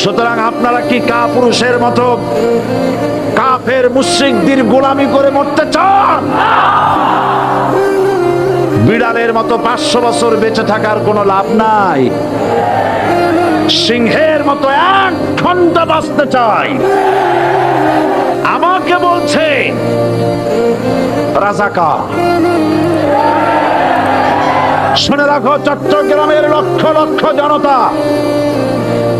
সুতরাং আপনারা কি কা পুরুষের মতো কাফের মুশ্রিকদের গোলামি করে মরতে চান? বিড়ালের মতো পাঁচশো বছর বেঁচে থাকার কোনো লাভ নাই। সিংহের মতো এক ঘণ্টা বাঁচতে চাই। আমাকে বলছে রাজাকা শুনে রাখো, চট্টগ্রামের লক্ষ লক্ষ জনতা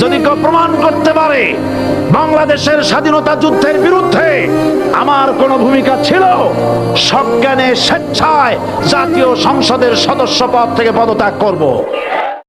যদি কেউ প্রমাণ করতে পারে বাংলাদেশের স্বাধীনতা যুদ্ধের বিরুদ্ধে আমার কোনো ভূমিকা ছিল, সজ্ঞানে স্বেচ্ছায় জাতীয় সংসদের সদস্য পদ থেকে পদত্যাগ করব।